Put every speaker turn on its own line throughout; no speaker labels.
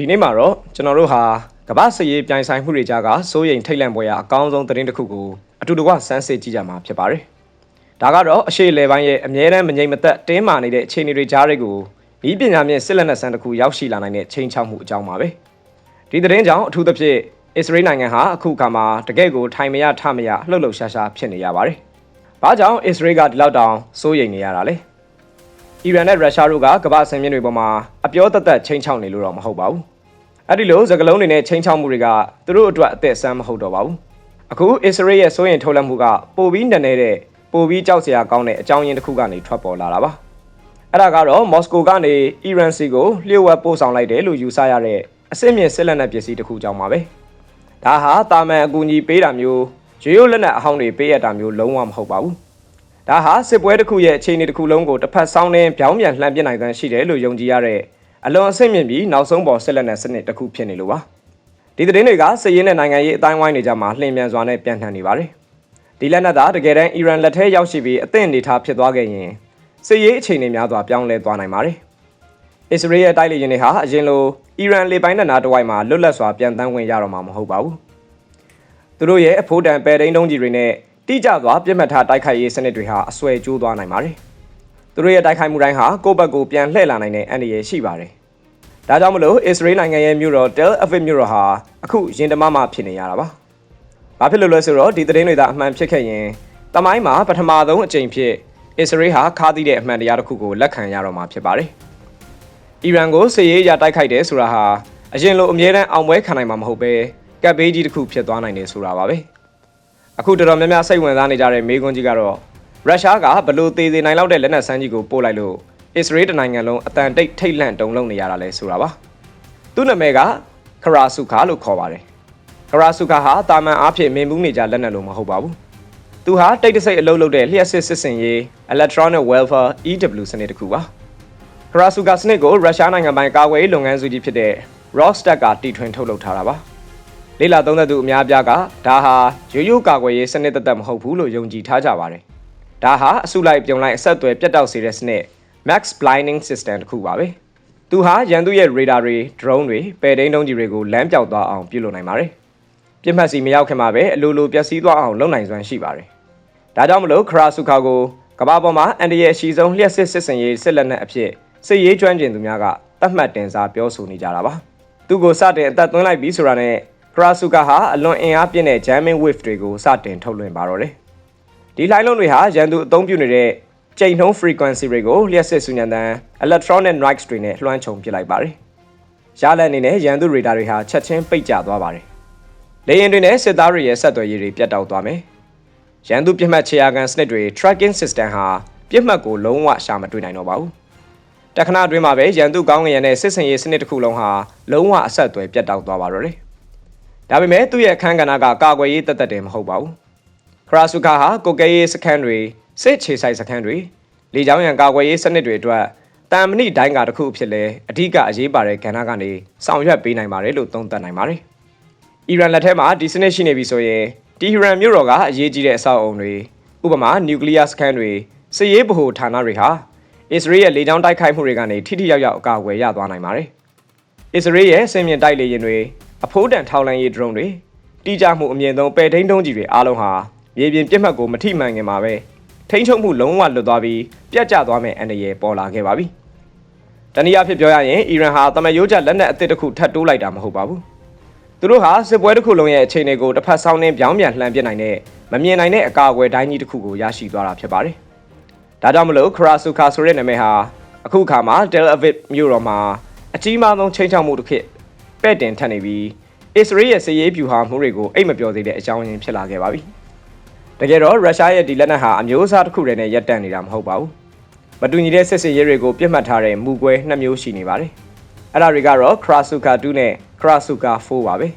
ဒီနေ့မှာတော့ကျွန်တော်တို့ဟာကမ္ဘာစရေးပြိုင်ဆိုင်မှုတွေကြားကစိုးရိမ်ထိတ်လန့်ပွဲရအကောင်းဆုံးသတင်းတစ်ခုကိုအတူတကွစမ်းစစ်ကြည့်ကြမှာဖြစ်ပါတယ်။ဒါကတော့အရှိလေပိုင်းရဲ့အမြဲတမ်းမငြိမ်မသက်တင်းမာနေတဲ့အခြေအနေတွေကြားတွေကိုဤပညာမြင့်စစ်လက်နက်ဆန်းတစ်ခုရောက်ရှိလာနိုင်တဲ့ချိန်ချောက်မှုအကြောင်းပါပဲ။ဒီသတင်းကြောင့်အထူးသဖြင့်အစ္စရေးနိုင်ငံဟာအခုအခါမှာတကယ့်ကိုထိုင်မရထမရလှုပ်လှုပ်ရှားရှားဖြစ်နေရပါတယ်။ဘာကြောင့်အစ္စရေးကဒီလောက်တောင်စိုးရိမ်နေရတာလဲ။အီရန်နဲ့ရုရှားတို့ကကမ္ဘာဆင်မြင့်တွေပေါ်မှာ အပြောသက်သက်ချိန်ချောက်နေလို့တော့မဟုတ်ပါဘူး။အဲ့ဒီလိုစကလုံးတွေနဲ့ချိန်ချောက်မှုတွေကသူတို့အတွက်အသက်ဆန်းမဟုတ်တော့ပါဘူး။အခုအစ္စရေးရဲ့စိုးရိမ်ထုတ်လက်မှုကပိုပြီးနက်နေတဲ့ပိုပြီးကြောက်စရာကောင်းတဲ့အကြောင်းရင်းတစ်ခုကနေထွက်ပေါ်လာတာပါ။အဲ့ဒါကတော့မော်စကိုကနေအီရန်စီကိုလျှို့ဝှက်ပို့ဆောင်လိုက်တယ်လို့ယူဆရတဲ့အစစ်မြင့်စစ်လက်နက်ပစ္စည်းတစ်ခုကြောင့်ပါပဲ။ဒါဟာတာမန်အကူအညီပေးတာမျိုးရိုးရိုးလက်နက်အဟောင်းတွေပေးရတာမျိုးလုံးဝမဟုတ်ပါဘူး။ဒါဟာစစ်ပွဲတစ်ခုရဲ့အခြေအနေတစ်ခုလုံးကိုတစ်ဖက်ဆောင်းနှင်းပြောင်းပြန်လှန်ပြနိုင်တဲ့ရှိတယ်လို့ယုံကြည်ရတဲ့ အလွန်အဆင့်မြင့်ပြီးနောက်ဆုံးပေါ်ဆက်လက်တဲ့စနစ်တစ်ခုဖြစ်နေလို့ပါဒီသတင်းတွေကစစ်ရေးနဲ့နိုင်ငံရေးအတိုင်းဝိုင်းတွေကြမှာလှင်မြန်စွာနဲ့ပြန်လှန်နေပါတယ်ဒီလက်နက်သားတကယ်တမ်းအီရန်လက်ထဲရောက်ရှိပြီးအသင့်အနေထားဖြစ်သွားခဲ့ရင်စစ်ရေးအခြေအနေများစွာပြောင်းလဲသွားနိုင်ပါတယ်အစ္စရေးရဲ့တိုက်လေယာဉ်တွေဟာအရင်လိုအီရန်လေပိုင်းနဲ့နားတစ်ဝိုက်မှာလွတ်လပ်စွာပြန်တန်းဝင်ရတော့မှာမဟုတ်ပါဘူးသူတို့ရဲ့အဖိုးတန်ပဲတိန်တုံးကြီးတွေနဲ့တိကျစွာပြစ်မှတ်ထားတိုက်ခိုက်ရေးစနစ်တွေဟာအဆွဲကျိုးသွားနိုင်ပါတယ် သူတို့ရဲ့တိုက်ခိုက်မှုတိုင်းဟာကိုယ့်ဘက်ကိုပြန်လှည့်လာနိုင်တဲ့အန္တရာယ်ရှိပါတယ်။ဒါကြောင့်မလို့အစ္စရေးနိုင်ငံရဲ့မြို့တော် Tel Aviv မြို့တော်ဟာအခုရင်တမမှဖြစ်နေရတာပါ။ဘာဖြစ်လို့လဲဆိုတော့ဒီသတင်းတွေသာအမှန်ဖြစ်ခဲ့ရင်တမိုင်းမှာပထမဆုံးအကြိမ်ဖြစ်အစ္စရေးဟာခါးသီးတဲ့အမှန်တရားတစ်ခုကိုလက်ခံရတော့မှာဖြစ်ပါတယ်။အီရန်ကိုစစ်ရေးအရတိုက်ခိုက်တယ်ဆိုတာဟာအရင်လိုအမြဲတမ်းအောင်ပွဲခံနိုင်မှာမဟုတ်ပဲကပ်ဘေးကြီးတစ်ခုဖြစ်သွားနိုင်တယ်ဆိုတာပါပဲ။အခုတော်တော်များများစိတ်ဝင်စားနေကြတဲ့မေးခွန်းကြီးကတော့ ရုရှားကဘလို့သေးသေးနိုင်လောက်တဲ့လက်နက်စမ်းကြီးကိုပို့လိုက်လို့အစ္စရေးတနိုင်ငံလုံးအတန်တိတ်ထိတ်လန့်တုန်လှုပ်နေရတာလဲဆိုတာပါသူ့နာမည်ကခရာဆုခါလို့ခေါ်ပါတယ်ခရာဆုခါဟာတာမန်အားဖြင့်မင်းဘူးနေကြလက်နက်လို့မဟုတ်ပါဘူးသူဟာတိတ်တဆိတ်အလုပ်လုပ်တဲ့လျှက်စစ်စစ်စင်ရေး Electronic Welfare EW စနစ်တစ်ခုပါခရာဆုခါစနစ်ကိုရုရှားနိုင်ငံပိုင်ကာကွယ်ရေးလုပ်ငန်းစုကြီးဖြစ်တဲ့ Rostec ကတီထွင်ထုတ်လုပ်ထားတာပါလေးလာသုံးသက်သူအများအပြားကဒါဟာရိုးရိုးကာကွယ်ရေးစနစ်တသက်မဟုတ်ဘူးလို့ယုံကြည်ထားကြပါတယ် ဒါဟာအစုလိုက်ပြုံလိုက်အဆက်အသွယ်ပြတ်တောက်စေတဲ့စနစ် Max Blinding System တခုပါပဲ။သူဟာရန်သူရဲ့ radar တွေ drone တွေပယ်ဒိန်းတုံးကြီးတွေကိုလမ်းပြောက်သွားအောင်ပြုလုပ်နိုင်ပါတယ်။ပြစ်မှတ်စီမရောက်ခင်မှာပဲအလိုလိုပျက်စီးသွားအောင်လုပ်နိုင်စွမ်းရှိပါတယ်။ဒါကြောင့်မလို့ခရာဆုခါကိုကမ္ဘာပေါ်မှာအန်တရဲ့အရှိဆုံးလျှက်စစ်စစ်စင်ရေးစစ်လက်နက်အဖြစ်စစ်ရေးကျွမ်းကျင်သူများကတတ်မှတ်တင်စားပြောဆိုနေကြတာပါ။သူကိုစတင်အသက်သွင်းလိုက်ပြီးဆိုတာနဲ့ခရာဆုခါဟာအလွန်အင်အားပြင်းတဲ့ jamming wave တွေကိုစတင်ထုတ်လွှင့်ပါတော့တယ်။ ဒီလိုင်းလုံးတွေဟာရန်သူအသုံးပြုနေတဲ့ကြိမ်နှုန်း frequency တွေကိုလျှက်စစ်ဆူညံတန် electronic noise တွေနဲ့လွှမ်းခြုံပစ်လိုက်ပါတယ်။ရလန်အနေနဲ့ရန်သူ radar တွေဟာချက်ချင်းပိတ်ကျသွားပါတယ်။လေယာဉ်တွေနဲ့စစ်သားတွေရဲ့ဆက်သွယ်ရေးတွေပြတ်တောက်သွားမယ်။ရန်သူပြစ်မှတ်ခြေရာခံစနစ်တွေ tracking system ဟာပြစ်မှတ်ကိုလုံးဝရှာမတွေ့နိုင်တော့ပါဘူး။တခဏအတွင်းမှာပဲရန်သူကောင်းငရံတဲ့စစ်စင်ရေးစနစ်တစ်ခုလုံးဟာလုံးဝအဆက်အသွယ်ပြတ်တောက်သွားပါတော့တယ်။ဒါပေမဲ့သူ့ရဲ့အခန်းကဏ္ဍကကာကွယ်ရေးတသက်တည်းမဟုတ်ပါဘူး။ ခရာဆုခါဟာကိုကဲရေးစခန်းတွေစစ်ခြေဆိုင်စခန်းတွေလေကြောင်းရန်ကာကွယ်ရေးစနစ်တွေအတွက်တန်မဏိတိုင်းကတစ်ခုဖြစ်လဲအဓိကအရေးပါတဲ့ကဏ္ဍကနေဆောင်ရွက်ပေးနိုင်ပါတယ်လို့သုံးသပ်နိုင်ပါတယ်။အီရန်လက်ထက်မှာဒီစနစ်ရှိနေပြီဆိုရင်တီဟီရန်မြို့တော်ကအရေးကြီးတဲ့အဆောက်အုံတွေဥပမာနျူကလ িয়ার စခန်းတွေစစ်ရေးဗဟိုဌာနတွေဟာအစ္စရေးရဲ့လေကြောင်းတိုက်ခိုက်မှုတွေကနေထိထိရောက်ရောက်အကာအကွယ်ရသွားနိုင်ပါတယ်။အစ္စရေးရဲ့စင်မြင့်တိုက်လေယာဉ်တွေအဖိုးတန်ထောက်လန်းရေးဒရုန်းတွေတိကျမှုအမြင့်ဆုံးပဲထိန်းတုံးကြီးတွေအားလုံးဟာ မြေပြင်ပြစ်မှတ်ကိုမထိမှန်ခင်မှာပဲထိန်းချုပ်မှုလုံးဝလွတ်သွားပြီးပြတ်ကျသွားမယ့်အန္တရာယ်ပေါ်လာခဲ့ပါပြီ။တနည်းအားဖြင့်ပြောရရင်အီရန်ဟာတမယိုးကျလက်နက်အသစ်တစ်ခုထပ်တိုးလိုက်တာမဟုတ်ပါဘူး။သူတို့ဟာစစ်ပွဲတစ်ခုလုံးရဲ့အခြေအနေကိုတစ်ဖက်ဆောင်နှင်းပြောင်းပြန်လှန်ပစ်နိုင်တဲ့မမြင်နိုင်တဲ့အကာအကွယ်တိုင်းကြီးတစ်ခုကိုရရှိသွားတာဖြစ်ပါတယ်။ဒါကြောင့်မလို့ခရာဆူခါဆိုတဲ့နာမည်ဟာအခုအခါမှာ Tel Aviv မြို့တော်မှာအကြီးမားဆုံးချိန်ချောက်မှုတစ်ခေတ်ပဲ့တင်ထပ်နေပြီးအစ္စရေးရဲ့စည်ရေးပြူဟာမှုတွေကိုအိတ်မပြောသေးတဲ့အကြောင်းရင်းဖြစ်လာခဲ့ပါပြီ။ တကယ်တော့ရုရှားရဲ့ဒီလက်နက်ဟာအမျိုးအစားတစ်ခုတည်းနဲ့ရပ်တန့်နေတာမဟုတ်ပါဘူးမတူညီတဲ့စစ်စစ်ရေးတွေကိုပြစ်မှတ်ထားတဲ့မူကွဲနှစ်မျိုးရှိနေပါတယ်အဲ့ဒါတွေကတော့ Krasuka 2နဲ့ Krasuka 4ပါပဲ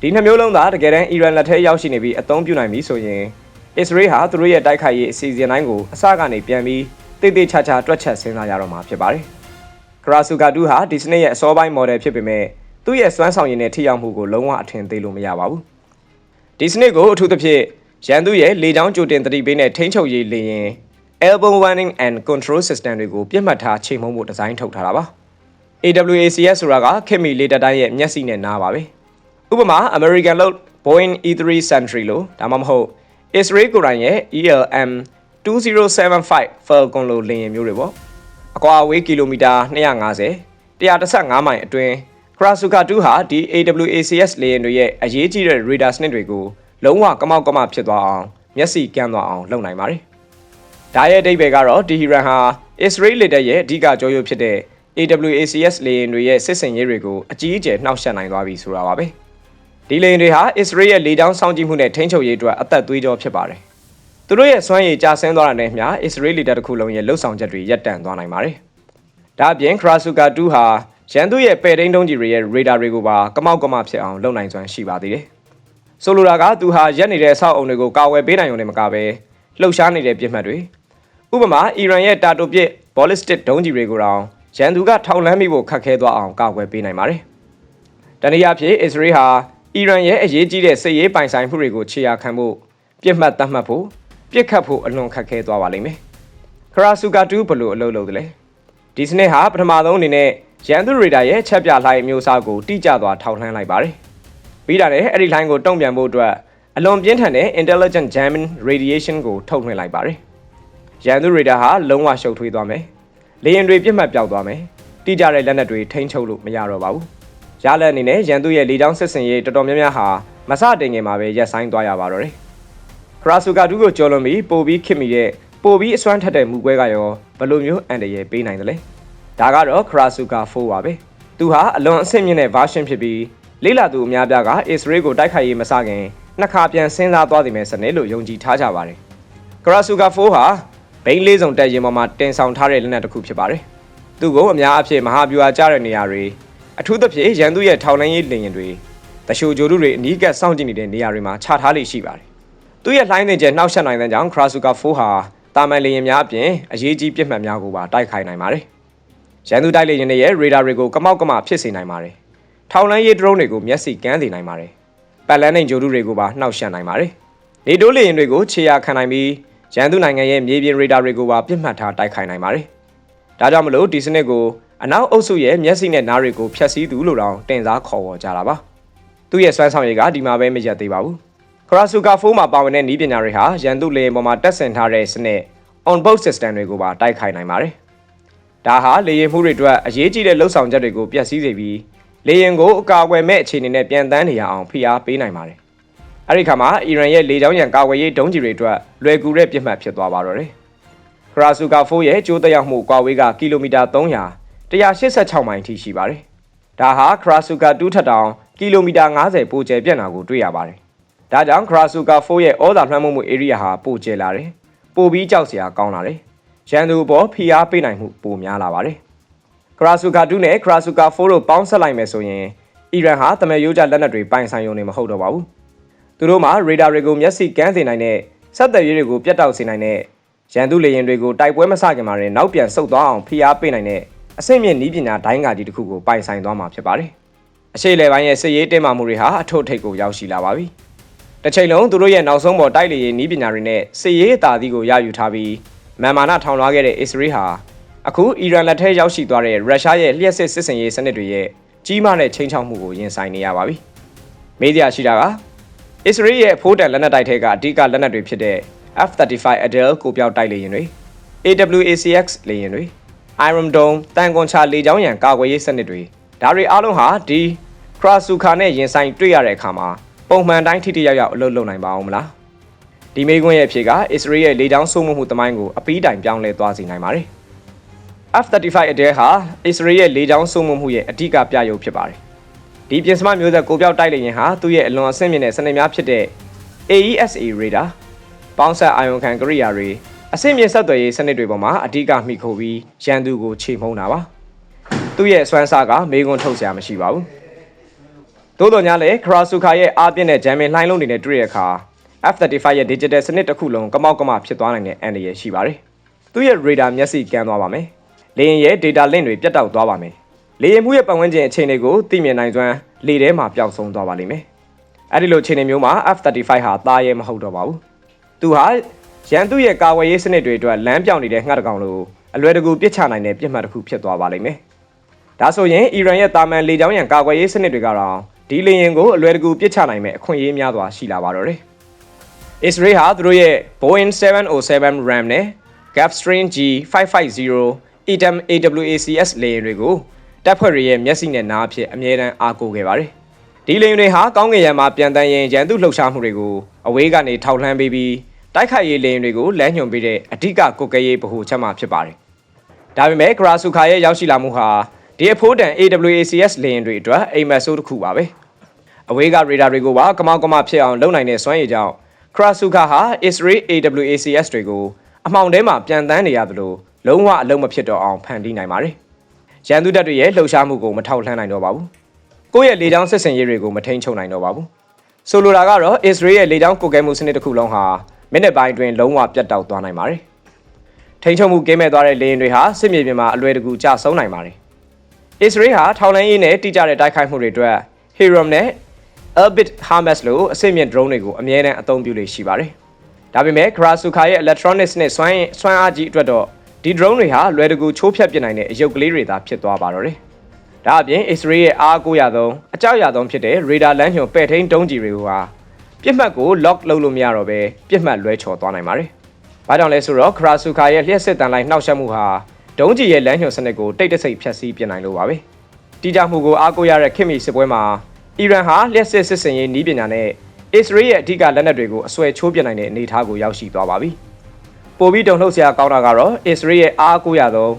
ဒီနှစ်မျိုးလုံးသာတကယ်တမ်းအီရန်လက်ထဲရောက်ရှိနေပြီးအသုံးပြုနိုင်ပြီဆိုရင်အစ္စရေးဟာသူတို့ရဲ့တိုက်ခိုက်ရေးအစီအစဉ်တိုင်းကိုအစကနေပြန်ပြီးတိတ်တိတ်ချာချာတွက်ချက်စဉ်းစားရတော့မှာဖြစ်ပါတယ်။ Krasuka 2ဟာဒီစနစ်ရဲ့အစောပိုင်း model ဖြစ်ပေမဲ့သူ့ရဲ့စွမ်းဆောင်ရည်နဲ့ထိရောက်မှုကိုလုံးဝအထင်သေးလို့မရပါဘူး။ဒီစနစ်ကိုအထူးသဖြင့် ရန်သူရဲ့လေကြောင်းကြိုတင်တတိပေးနဲ့ထိန်းချုပ်ရေးလေရင် elbow warning and control system တွေကိုပြစ်မှတ်ထားချိန်မုံဖို့ဒီဇိုင်းထုတ်ထားတာပါ AWACS ဆိုတာကခေတ်မီလေတပ်တိုင်းရဲ့မျက်စိနဲ့နားပါပဲဥပမာ American လို့ Boeing E3 Sentry လို့ဒါမှမဟုတ် Israel ကိုယ်တိုင်ရဲ့ ELM 2075 Falcon လို့လေယာဉ်မျိုးတွေပေါ့အကွာအဝေးကီလိုမီတာ250 115မိုင်အတွင်း Krasuka 2ဟာဒီ AWACS လေယာဉ်တွေရဲ့အရေးကြီးတဲ့ radar စနစ်တွေကို လုံးဝကမောက်ကမဖြစ်သွားအောင်မျက်စိကန်းသွားအောင်လုပ်နိုင်ပါတယ်။ဒါရဲ့အဓိပ္ပာယ်ကတော့ဒီဟီရန်ဟာ Israel လေတပ်ရဲ့အဓိကကြောရုပ်ဖြစ်တဲ့ AWACS လေယာဉ်တွေရဲ့စစ်စင်ရေးတွေကိုအကြီးအကျယ်နှောက်ယှက်နိုင်သွားပြီဆိုတာပါပဲ။ဒီလေယာဉ်တွေဟာ Israel ရဲ့လေကြောင်းစောင့်ကြည့်မှုနဲ့ထိန်းချုပ်ရေးအတွက်အသက်သွေးကြောဖြစ်ပါတယ်။သူတို့ရဲ့စွမ်းရည်ကျဆင်းသွားတာနဲ့မျှ Israel လေတပ်တစ်ခုလုံးရဲ့လှုပ်ဆောင်ချက်တွေရပ်တန့်သွားနိုင်ပါတယ်။ဒါအပြင် Krasuka 2ဟာရန်သူရဲ့ပဲ့ထိန်းတုံးကြီးတွေရဲ့ radar တွေကိုပါကမောက်ကမဖြစ်အောင်လုပ်နိုင်စွမ်းရှိပါသေးတယ်။ ဆိုလိုတာကသူဟာရက်နေတဲ့အဆောက်အုံတွေကိုကာဝယ်ပေးနိုင်ုံနဲ့မကပဲလှုပ်ရှားနေတဲ့ပြစ်မှတ်တွေဥပမာအီရန်ရဲ့တာတိုပစ် ballistic ဒုံးကြီးတွေကိုတောင်ရန်သူကထောက်လှမ်းမိဖို့ခက်ခဲသွားအောင်ကာကွယ်ပေးနိုင်ပါတယ်။တနည်းအားဖြင့်အစ္စရေးဟာအီရန်ရဲ့အရေးကြီးတဲ့စစ်ရေးပိုင်ဆိုင်မှုတွေကိုခြေရာခံဖို့ပြစ်မှတ်သတ်မှတ်ဖို့ပြစ်ခတ်ဖို့အလွန်ခက်ခဲသွားပါလိမ့်မယ်။ခရာဆူကာ2ဘလို့အလုပ်လုပ်တယ်လဲ။ဒီစနစ်ဟာပထမဆုံးအနေနဲ့ရန်သူရေဒါရဲ့ချက်ပြလှိုင်းမျိုးစားကိုတိကျစွာထောက်လှမ်းလိုက်ပါတယ်။ ပြီးတာနဲ့အဲ့ဒီလှိုင်းကိုတုံ့ပြန်ဖို့အတွက်အလွန်ပြင်းထန်တဲ့ intelligent jamming radiation ကိုထုတ်လွှင့်လိုက်ပါတယ်။ရန်သူရေဒါဟာလုံးဝရှုပ်ထွေးသွားမယ်။လေယာဉ်တွေပြစ်မှတ်ပြောက်သွားမယ်။တိကျတဲ့လက်နက်တွေထိန်းချုပ်လို့မရတော့ပါဘူး။ရလက်အနေနဲ့ရန်သူရဲ့လေကြောင်းစစ်စင်ရေးတော်တော်များများဟာမစတင်ခင်မှာပဲရက်ဆိုင်သွားရပါတော့တယ်။ခရာဆူကာတူကိုကြော်လွန်ပြီးပိုပြီးခစ်မိတဲ့ပိုပြီးအစွမ်းထက်တဲ့မူကွဲကရောဘယ်လိုမျိုးအန်တရယ်ပေးနိုင်တယ်လဲ။ဒါကတော့ခရာဆူကာ4ပါပဲ။သူဟာအလွန်အဆင့်မြင့်တဲ့ version ဖြစ်ပြီး လေးလာသူအများပြားက Israel ကိုတိုက်ခိုက်ရေးမစခင်နှစ်ခါပြန်စဉ်းစားသွားသည်မဲ့စနစ်လို့ယုံကြည်ထားကြပါတယ်။ခရာဆူကာ4ဟာဘိန်းလေးစုံတက်ရင်ပေါ်မှာတင်ဆောင်ထားတဲ့လက်နက်တစ်ခုဖြစ်ပါတယ်။သူကိုအများအပြားမဟာဗျူဟာကျတဲ့နေရာတွေအထူးသဖြင့်ရန်သူရဲ့ထောင်လိုင်းရေးလင်ရင်တွေတရှိုဂျိုတို့တွေအနီးကပ်စောင့်ကြည့်နေတဲ့နေရာတွေမှာခြာထားလိမ့်ရှိပါတယ်။သူရဲ့လှိုင်းတင်ကျနှောက်ယှက်နိုင်တဲ့ကြောင့်ခရာဆူကာ4ဟာတာမန်လင်ရင်များအပြင်အရေးကြီးပြစ်မှတ်များကိုပါတိုက်ခိုက်နိုင်ပါတယ်။ရန်သူတိုက်လေရင်တွေရဲ့ရေဒါတွေကိုကမောက်ကမဖြစ်စေနိုင်ပါတယ်။ ထောင်လိုင်းရေးဒရုန်းတွေကိုမျက်စိကန်းစေနိုင်ပါတယ်။ပတ်လန်းနိုင်ဂျိုတို့တွေကိုပါနှောက်ယှက်နိုင်ပါတယ်။နေတိုးလေရင်တွေကိုခြေရာခံနိုင်ပြီးရန်သူနိုင်ငံရဲ့မြေပြင်ရေဒါတွေကိုပါပြစ်မှတ်ထားတိုက်ခိုက်နိုင်ပါတယ်။ဒါကြောင့်မလို့ဒီစနစ်ကိုအနောက်အုပ်စုရဲ့မျက်စိနဲ့နားတွေကိုဖျက်ဆီးသူလို့တောင်တင်စားခေါ်ဝေါ်ကြတာပါ။သူ့ရဲ့စွမ်းဆောင်ရည်ကဒီမှာပဲမရက်သေးပါဘူး။ခရာဆူကာ4မှာပါဝင်တဲ့နည်းပညာတွေဟာရန်သူလေယာဉ်ပေါ်မှာတက်ဆင်ထားတဲ့စနစ် on board system တွေကိုပါတိုက်ခိုက်နိုင်ပါတယ်။ဒါဟာလေယာဉ်မှုတွေအတွက်အရေးကြီးတဲ့လှုပ်ဆောင်ချက်တွေကိုပြည့်စည်စေပြီး လေယာဉ်ကိုအကာအကွယ်မဲ့အခြေအနေနဲ့ပြန်တန်းနေရအောင်ဖိအားပေးနိုင်ပါတယ်။အဲဒီခါမှာအီရန်ရဲ့လေကြောင်းရန်ကာကွယ်ရေးဒုံးကျည်တွေအတွက်လွယ်ကူတဲ့ပြစ်မှတ်ဖြစ်သွားပါတော့တယ်။ခရာဆူကာ4ရဲ့ကျိုးသက်ရောက်မှုကွာဝေးကကီလိုမီတာ300 186မိုင်ထိရှိပါတယ်။ဒါဟာခရာဆူကာ2ထက်တောင်ကီလိုမီတာ90ပိုကျယ်ပြန့်တာကိုတွေ့ရပါတယ်။ဒါကြောင့်ခရာဆူကာ4ရဲ့ဩဇာလွှမ်းမိုးမှု area ဟာပိုကျယ်လာတယ်။ပိုပြီးကြောက်စရာကောင်းလာတယ်။ရန်သူဘောဖိအားပေးနိုင်မှုပိုများလာပါတယ်။ ခရာဆူကာ2နဲ့ခရာဆူကာ4တို့ပေါင်းဆက်လိုက်မယ်ဆိုရင်အီရန်ဟာတမန်ရိုးကျလက်နက်တွေပိုင်ဆိုင်ရုံနဲ့မဟုတ်တော့ပါဘူး။သူတို့မှာရေဒါတွေကိုမျက်စိကန်းစေနိုင်တဲ့စက်သက်ရေးတွေကိုပြတ်တောက်စေနိုင်တဲ့ရန်သူလေယာဉ်တွေကိုတိုက်ပွဲမစခင်မှာရင်နောက်ပြန်ဆုတ်သွားအောင်ဖိအားပေးနိုင်တဲ့အဆင့်မြင့်ဤပညာဒိုင်းကာကြီးတစ်ခုကိုပိုင်ဆိုင်သွားမှာဖြစ်ပါတယ်။အရှိလေပိုင်းရဲ့စစ်ရေးတင်းမာမှုတွေဟာအထုပ်ထိပ်ကိုရောက်ရှိလာပါပြီ။တစ်ချိန်လုံးသူတို့ရဲ့နောက်ဆုံးပေါ်တိုက်လေရေးဤပညာတွေနဲ့စစ်ရေးအသာသီးကိုရယူထားပြီးမန်မာနာထောင်လွှားခဲ့တဲ့အစ္စရေးဟာ အခုအီရန်လက်ထက်ရောက်ရှိသွားတဲ့ရုရှားရဲ့လျှက်စစ်စစ်စင်ရေးစနစ်တွေရဲ့ကြီးမားတဲ့ချိန်ချောက်မှုကိုရင်ဆိုင်နေရပါပြီ။မေးစရာရှိတာကအစ္စရေးရဲ့ဖိုးတန်လက်နက်တိုက်ထဲကအဓိကလက်နက်တွေဖြစ်တဲ့ F-35 Adel ကိုပြောက်တိုက်လေယာဉ်တွေ AWACX လေယာဉ်တွေ Iron Dome တန်ကွန်ချာလေကြောင်းရန်ကာကွယ်ရေးစနစ်တွေဒါတွေအားလုံးဟာဒီခရာဆူခါနဲ့ရင်ဆိုင်တွေ့ရတဲ့အခါမှာပုံမှန်တိုင်းထိထိရောက်ရောက်အလုပ်လုပ်နိုင်ပါအောင်မလားဒီမေကွန်းရဲ့အဖြေကအစ္စရေးရဲ့လေကြောင်းစိုးမိုးမှုတမိုင်းကိုအပီးတိုင်ပြောင်းလဲသွားစေနိုင်ပါတယ် F-35 အတဲဟာအစ္စရေးရဲ့လေကြောင်းစိုးမိုးမှုရဲ့အဓိကပြရုပ်ဖြစ်ပါတယ်ဒီပြင်စမမျိုးဆက်ကိုပြောက်တိုက်လေရင်ဟာသူ့ရဲ့အလွန်အဆင့်မြင့်တဲ့စနစ်များဖြစ်တဲ့ AESA radar ပေါင်းဆက်အာယုံခံကိရိယာတွေအဆင့်မြင့်ဆက်သွယ်ရေးစနစ်တွေပေါ်မှာအဓိကမှီခိုပြီးရန်သူကိုခြေမှုန်းတာပါသူ့ရဲ့စွမ်းစားကမေကွန်းထုတ်စရာမရှိပါဘူးသို့တော်ညာလည်းခရာဆူခါရဲ့အားပြင်းတဲ့ဂျမ်မင်လှိုင်းလုံးတွေနဲ့တွေ့ရတဲ့အခါ F35 ရဲ့ digital စနစ်တစ်ခုလုံးကမောက်ကမဖြစ်သွားနိုင်တဲ့အန္တရာယ်ရှိပါတယ်သူ့ရဲ့ radar မျက်စိကန်းသွားပါမယ် လေယာဉ်ရဲ့ data link တွေပြတ်တောက်သွားပါမယ်လေယာဉ်မှုရဲ့ပတ်ဝန်းကျင်အခြေအနေကိုသိမြင်နိုင်စွမ်းလေထဲမှာပျောက်ဆုံးသွားပါလိမ့်မယ်အဲ့ဒီလိုအခြေအနေမျိုးမှာ F35 ဟာသားရဲမဟုတ်တော့ပါဘူးသူဟာရန်သူရဲ့ကာဝယ်ရေးစနစ်တွေအတွက်လမ်းပြောင်နေတဲ့ငှက်တကောင်လိုအလွယ်တကူပြစ်ချနိုင်တဲ့ပြစ်မှတ်တစ်ခုဖြစ်သွားပါလိမ့်မယ်။ဒါဆိုရင်အီရန်ရဲ့တာမန်လေကြောင်းရန်ကာကွယ်ရေးစနစ်တွေကတော့ဒီလေယာဉ်ကိုအလွယ်တကူပစ်ချနိုင်မဲ့အခွင့်အရေးများစွာရှိလာပါတော့တယ်။ Israel ဟာသူတို့ရဲ့ Boeing 707 Ram နဲ့ Gulfstream G550 EDM AWACS လေယာဉ်တွေကိုတပ်ဖွဲ့တွေရဲ့မျက်စိနဲ့နားအဖြစ်အမြဲတမ်းအားကိုးခဲ့ပါတယ်။ဒီလေယာဉ်တွေဟာကောင်းကင်ယံမှာပြန်တန်းရင်ရန်သူလှုပ်ရှားမှုတွေကိုအဝေးကနေထောက်လှမ်းပေးပြီးတိုက်ခိုက်ရေးလေယာဉ်တွေကိုလမ်းညွှန်ပေးတဲ့အဓိကကုတ်ကဲရေးဗဟိုချက်မှဖြစ်ပါတယ်။ဒါပေမဲ့ဂရာဆူခါရဲ့ရောက်ရှိလာမှုဟာဒီအဖိုးတန် AWACS လေယာဉ်တွေအတွက်အိမ်မက်ဆိုးတစ်ခုပါပဲ။အဝေးကရေဒါတွေကိုပါကမောက်ကမဖြစ်အောင်လုပ်နိုင်တဲ့စွမ်းရည်ကြောင့်ခရာဆူခါဟာ Israel AWACS တွေကိုအမှောင်ထဲမှာပြန်တန်းနေရသလို လုံးဝအလုံးမဖြစ်တော့အောင်ဖန်တီးနိုင်ပါတယ်။ရန်သူတပ်တွေရဲ့လှုပ်ရှားမှုကိုမထောက်လှမ်းနိုင်တော့ပါဘူး။ကိုယ့်ရဲ့လေကြောင်းစစ်စင်ရေးတွေကိုမထိန်ချုပ်နိုင်တော့ပါဘူး။ဆိုလိုတာကတော့ Israel ရဲ့လေကြောင်းကုတ်ကဲမှုစနစ်တစ်ခုလုံးဟာမိနစ်ပိုင်းအတွင်းလုံးဝပြတ်တောက်သွားနိုင်ပါတယ်။ထိန်ချုပ်မှုကင်းမဲ့သွားတဲ့လေယာဉ်တွေဟာစစ်မြေပြင်မှာအလွယ်တကူကျဆုံးနိုင်ပါတယ်။ Israel ဟာထောက်လှမ်းရေးနဲ့တိကျတဲ့တိုက်ခိုက်မှုတွေအတွက် Hiram နဲ့ Elbit Hamas လို့အစိမ့်မြင့် drone တွေကိုအမြဲတမ်းအသုံးပြုလေ့ရှိပါတယ်။ဒါပေမဲ့ Krasuka ရဲ့ electronics နဲ့စွမ်းစွမ်းအားကြီးအတွက်တော့ ဒီ drone တွေဟာလွယ်တကူချိုးဖျက်ပစ်နိုင်တဲ့အယုတ်ကလေးတွေသာဖြစ်သွားပါတော့တယ်။ဒါအပြင် Israel ရဲ့အားကိုးရဆုံးအကြောက်ရဆုံးဖြစ်တဲ့ radar လမ်းညွှန်ပဲ့ထိန်းတုံးကြီးတွေကပြစ်မှတ်ကို lock လုပ်လို့မရတော့ဘဲပြစ်မှတ်လွဲချော်သွားနိုင်ပါတယ်။ဘာကြောင့်လဲဆိုတော့ Krasuka ရဲ့လျှက်စစ်တန်လိုက်နှောက်ယှက်မှုဟာဒုံးကြီးရဲ့လမ်းညွှန်စနစ်ကိုတိတ်တဆိတ်ဖျက်ဆီးပြစ်နိုင်လို့ပါပဲ။တိကျမှုကိုအားကိုးရတဲ့ခင်မီစစ်ပွဲမှာအီရန်ဟာလျှက်စစ်စစ်စင်ရေးနည်းပညာနဲ့အစ္စရေးရဲ့အဓိကလက်နက်တွေကိုအဆွဲချိုးပြစ်နိုင်တဲ့အနေအထားကိုရောက်ရှိသွားပါပြီ။ ပိုပြီးတုံ့လှုပ်စရာကောင်းတာကတော့အစ္စရေးရဲ့အားကိုးရသော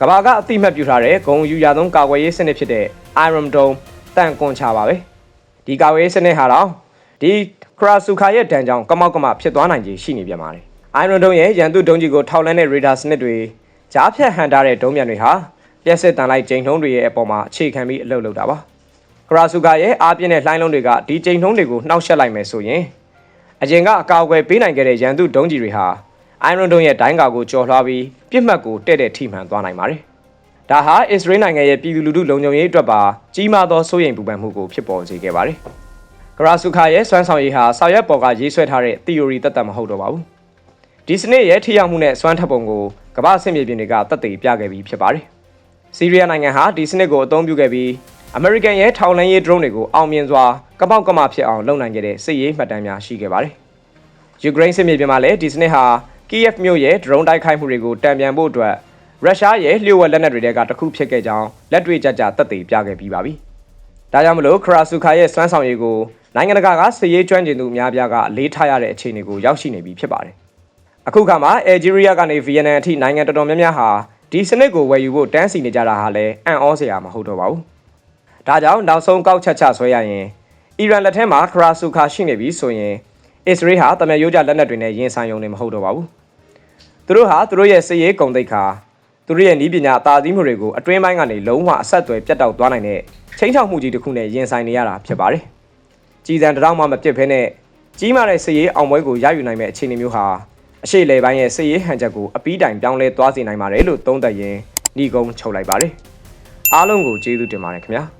ကမ္ဘာကအတိမတ်ပြုထားတဲ့ဂုံယူရသောကာကွယ်ရေးစနစ်ဖြစ်တဲ့ Iron Dome တန်ကွန်ချပါပဲ။ဒီကာကွယ်ရေးစနစ်ဟာတော့ဒီခရာဆူခါရဲ့တန်ကြောင်ကမောက်ကမဖြစ်သွားနိုင်ခြေရှိနေပြန်ပါတယ်။ Iron Dome ရဲ့ရန်သူဒုံးကြီးကိုထောက်လန်းတဲ့ radar စနစ်တွေကြားဖြတ်ဟန်တာတဲ့ဒုံးမြန်တွေဟာလျှက်စစ်တန်လိုက်ကျိန်ထုံးတွေရဲ့အပေါ်မှာအခြေခံပြီးအလုပ်လုပ်တာပါ။ခရာဆူကာရဲ့အားပြင်းတဲ့လှိုင်းလုံးတွေကဒီကျိန်ထုံးတွေကိုနှောက်ယှက်လိုက်မယ်ဆိုရင်အရင်ကအကာအကွယ်ပေးနိုင်ခဲ့တဲ့ရန်သူဒုံးကြီးတွေဟာ အိုင်ရွန်ဒုံရဲ့ဒိုင်းကာကိုကျော်လွှားပြီးပြစ်မှတ်ကိုတဲ့တဲ့ထိမှန်သွားနိုင်ပါတယ်။ဒါဟာအစ္စရေးနိုင်ငံရဲ့ပြည်သူလူထုလုံခြုံရေးအတွက်ပါကြီးမားသောစိုးရိမ်ပူပန်မှုကိုဖြစ်ပေါ်စေခဲ့ပါတယ်။ဂရာဆူခါရဲ့စွမ်းဆောင်ရည်ဟာဆောက်ရက်ပေါ်ကရေးဆွဲထားတဲ့ theory တသက်မဟုတ်တော့ပါဘူး။ဒီစနစ်ရဲ့ထိရောက်မှုနဲ့စွမ်းထပ်ပုံကိုကမ္ဘာ့စစ်မြေပြင်တွေကသက်သေပြခဲ့ပြီးဖြစ်ပါတယ်။စီးရီးယားနိုင်ငံဟာဒီစနစ်ကိုအသုံးပြုခဲ့ပြီးအမေရိကန်ရဲ့ထောင်လန်းရေး drone တွေကိုအောင်မြင်စွာကပောက်ကမဖြစ်အောင်လုပ်နိုင်ခဲ့တဲ့စစ်ရေးမှတ်တမ်းများရှိခဲ့ပါတယ်။ယူကရိန်းစစ်မြေပြင်မှာလည်းဒီစနစ်ဟာ ကီယက်မြို့ရဲ့ drone တိုက်ခိုက်မှုတွေကိုတံပြန်ဖို့အတွက်ရုရှားရဲ့လျှို့ဝှက်လက်နက်တွေကတခုဖြစ်ခဲ့ကြောင်းလက်တွေ့ကြကြသက်သေပြခဲ့ပြီးပါပြီ။ဒါကြောင့်မလို့ခရာဆူခါရဲ့စွမ်းဆောင်ရည်ကိုနိုင်ငံတကာကစစ်ရေးကျွမ်းကျင်သူအများပြားကအလေးထားရတဲ့အခြေအနေကိုရောက်ရှိနေပြီဖြစ်ပါတယ်။အခုခါမှာအယ်ဂျီးရီးယားကနေဗီယက်နမ်အထိနိုင်ငံတော်တော်များများဟာဒီစနစ်ကိုဝယ်ယူဖို့တန်းစီနေကြတာဟာလည်းအံ့ဩစရာမဟုတ်တော့ပါဘူး။ဒါကြောင့်နောက်ဆုံးကောက်ချက်ချဆွဲရရင်အီရန်လက်ထက်မှာခရာဆူခါရှိနေပြီဆိုရင်အစ္စရေးဟာတမန်ရိုးကျလက်နက်တွေနဲ့ရင်ဆိုင်ရုံနဲ့မဟုတ်တော့ပါဘူး။ သူတို့ဟာသူတို့ရဲ့စစ်ရေးဂုံတိတ်ခါသူတို့ရဲ့ဤပညာအသာသီးမှုတွေကိုအတွင်းပိုင်းကနေလုံးဝအဆက်အသွယ်ပြတ်တောက်သွားနိုင်တဲ့ချင်းချောက်မှုကြီးတစ်ခုနဲ့ရင်ဆိုင်နေရတာဖြစ်ပါတယ်။ကြည်စံတရောင်းမှမပြစ်ဖဲနဲ့ကြီးမားတဲ့စစ်ရေးအောင်ပွဲကိုရယူနိုင်မဲ့အခြေအနေမျိုးဟာအရှိလေပိုင်းရဲ့စစ်ရေးဟန်ချက်ကိုအပီးတိုင်ပြောင်းလဲသွားစေနိုင်ပါတယ်လို့သုံးသပ်ရင်းဤကုန်းချုပ်လိုက်ပါတယ်။အားလုံးကိုကျေးဇူးတင်ပါတယ်ခင်ဗျာ။